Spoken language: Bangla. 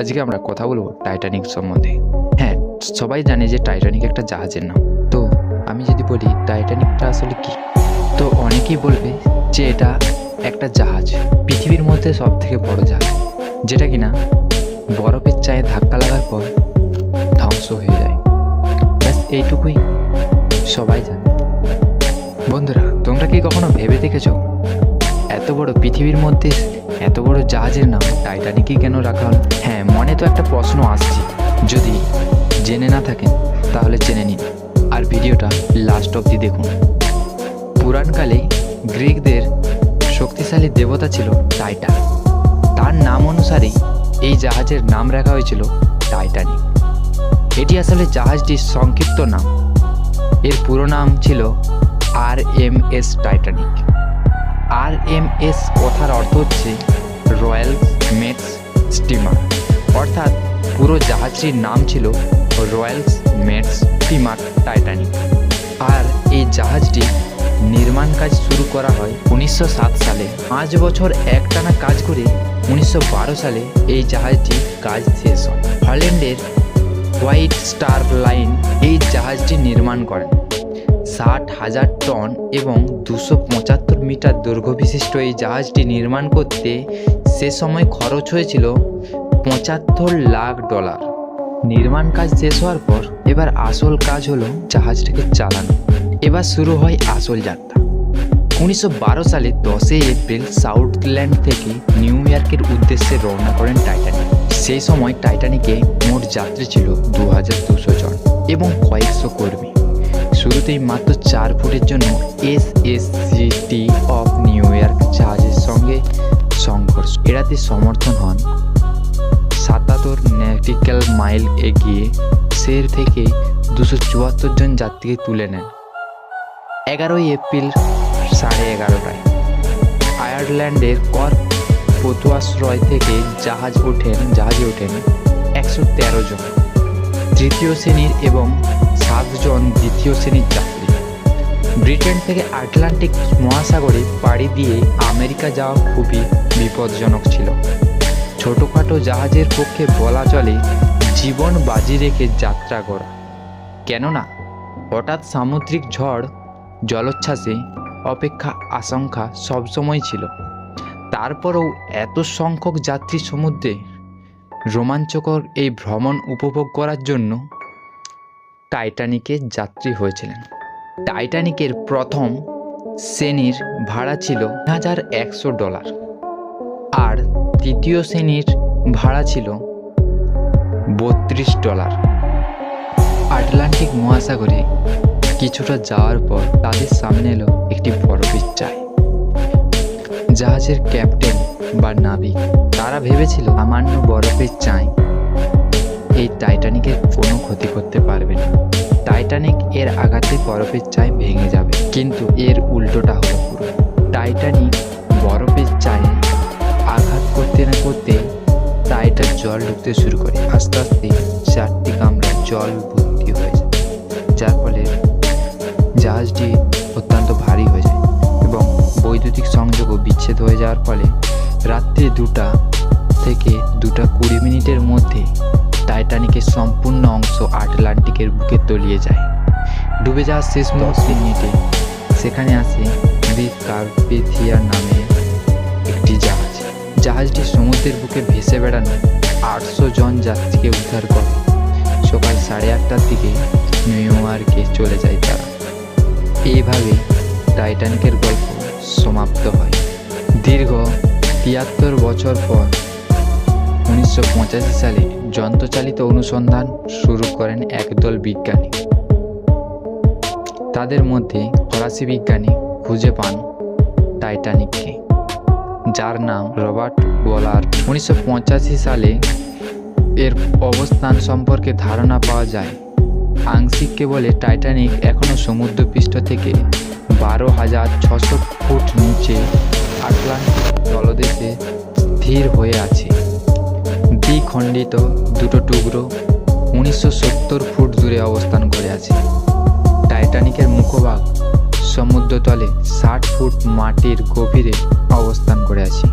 আজকে আমরা কথা বলব টাইটানিক সম্বন্ধে। হ্যাঁ সবাই জানে যে টাইটানিক একটা জাহাজের নাম। তো আমি যদি বলি টাইটানিকটা আসলে কি? তো অনেকেই বলবে যে এটা একটা জাহাজ, পৃথিবীর মধ্যে সব থেকে বড় জাহাজ, যেটা কিনা বরফের চায়ে ধাক্কা লাগার পর ধ্বংস হয়ে যায়। ব্যাস, এইটুকুই সবাই জানে। বন্ধুরা, তোমরা কি কখনো ভেবে দেখেছ এত বড় পৃথিবীর মধ্যে এত বড় জাহাজের নাম টাইটানিকই কেন রাখা হল? হ্যাঁ মনে তো একটা প্রশ্ন আসছে। যদি জেনে না থাকেন, তাহলে জেনে নিন। আর ভিডিওটা লাস্ট অবধি দেখুন। পুরাণকালে গ্রিকদের শক্তিশালী দেবতা ছিল টাইটান। তার নাম অনুসারেই এই জাহাজের নাম রাখা হয়েছিল টাইটানিক। এটি আসলে জাহাজটির সংক্ষিপ্ত নাম। এর পুরো নাম ছিল R M S Titanic. R M S কথার অর্থ হচ্ছে রয়্যাল মেটস স্টিমার। অর্থাৎ পুরো জাহাজটির নাম ছিল রয়্যালস মেটস স্টিমার টাইটানিক। আর এই জাহাজটি নির্মাণ কাজ শুরু করা হয় উনিশশো সাত সালে। পাঁচ বছর একটানা কাজ করে উনিশশো বারো সালে এই জাহাজটি কাজ শেষ হয়। হল্যান্ডের হোয়াইট স্টার লাইন এই জাহাজটি নির্মাণ করেন। ষাট হাজার টন এবং দুশো মিটার দৈর্ঘ্য বিশিষ্ট এই জাহাজটি নির্মাণ করতে সে সময় খরচ হয়েছিল পঁচাত্তর লাখ ডলার। নির্মাণ কাজ শেষ হওয়ার পর এবার আসল কাজ হলো জাহাজটাকে চালানো। এবার শুরু হয় আসল যাত্রা। উনিশশো বারো সালে দশই এপ্রিল সাউথল্যান্ড থেকে নিউ ইয়র্কের উদ্দেশ্যে রওনা করেন টাইটানিক। সেই সময় টাইটানিকে মোট যাত্রী ছিল দু হাজার দুশো জন এবং কয়েকশো কর্মী। শুরুতেই মাত্র চার ফুটের জন্য S S City of New York জাহাজের সঙ্গে সংঘর্ষ এড়াতে সমর্থন হন। সাতাত্তর ন্যাটিক্যাল মাইল এগিয়ে সের থেকে দুশো চুয়াত্তর জন যাত্রীকে তুলে নেন। এগারোই এপ্রিল সাড়ে এগারোটায়। আয়ারল্যান্ডের কর্ক পতুয়াশ্রয় থেকে জাহাজ ওঠেন, জাহাজে ওঠেন একশো তেরো জন। তৃতীয় শ্রেণির এবং সাতজন দ্বিতীয় শ্রেণির যাত্রী ব্রিটেন থেকে আটলান্টিক মহাসাগরে পাড়ি দিয়ে আমেরিকা যাওয়া খুবই বিপজ্জনক ছিল। ছোটোখাটো জাহাজের পক্ষে বলা চলে, জীবন বাজি রেখে যাত্রা করা। কেননা, হঠাৎ সামুদ্রিক ঝড়, জলোচ্ছ্বাসে অপেক্ষা আশঙ্কা সবসময় ছিল। তারপরেও এত সংখ্যক যাত্রী সমুদ্রে রোমাঞ্চকর এই ভ্রমণ উপভোগ করার জন্য টাইটানিকের যাত্রী হয়েছিলেন। টাইটানিকের প্রথম শ্রেণির ভাড়া ছিল হাজার একশো ডলার আর তৃতীয় শ্রেণির ভাড়া ছিল বত্রিশ ডলার। আটলান্টিক মহাসাগরে কিছুটা যাওয়ার পর তাদের সামনে এলো একটি বরফের চাই জাহাজের ক্যাপ্টেন বা নাবিক, তারা ভেবেছিল সামান্য বরফের চাই টাইটানিক এর আঘাতে বরফের চাই ভেঙে যাবে। কিন্তু এর উল্টোটা হলো পুরো। টাইটানিক বরফের চায়ে আঘাত করতে না করতে টাইটার জল ঢুকতে শুরু করে। আস্তে আস্তে চারটি কামরা জল ভর্তি হয়ে যায়। যার ফলে জাহাজটি অত্যন্ত ভারী হয়ে যায় এবং বৈদ্যুতিক সংযোগও বিচ্ছেদ হয়ে যাওয়ার ফলে রাত্রি দুটা থেকে দুটা কুড়ি মিনিটের মধ্যে টাইটানিকের সম্পূর্ণ অংশ আটলান্টিকের বুকে তলিয়ে যায়। ডুবে যাওয়ার শেষ দশ মিনিটে সেখানে আসে গ্রিক কার্পেথিয়া নামে একটি জাহাজ। জাহাজটি সমুদ্রের বুকে ভেসে বেড়ানো আটশো জন যাত্রীকে উদ্ধার করে। সকাল সাড়ে আটটার দিকে নিউ ইয়র্কে চলে যায় তারা। এইভাবে টাইটানিকের গল্প সমাপ্ত হয়। দীর্ঘ তিয়াত্তর বছর পর উনিশশো পঁচাশি সালে যন্ত্রচালিত অনুসন্ধান শুরু করেন একদল বিজ্ঞানী। তাদের মধ্যে ফরাসি বিজ্ঞানী খুঁজে পান টাইটানিককে, যার নাম রবার্ট ওয়ালার উনিশশো পঁচাশি সালে এর অবস্থান সম্পর্কে ধারণা পাওয়া যায়। আংশিক কেবলে টাইটানিক এখনও সমুদ্রপৃষ্ঠ থেকে বারো হাজার ছশো ফুট নিচে আটলান্টিক তলদেশে স্থির হয়ে আছে। দ্বিখণ্ডিত দুটো টুকরো উনিশশো সত্তর ফুট দূরে অবস্থান করে আছে। টাইটানিকের মুখভাগ সমুদ্রতলে ষাট ফুট মাটির গভীরে অবস্থান করে আছে।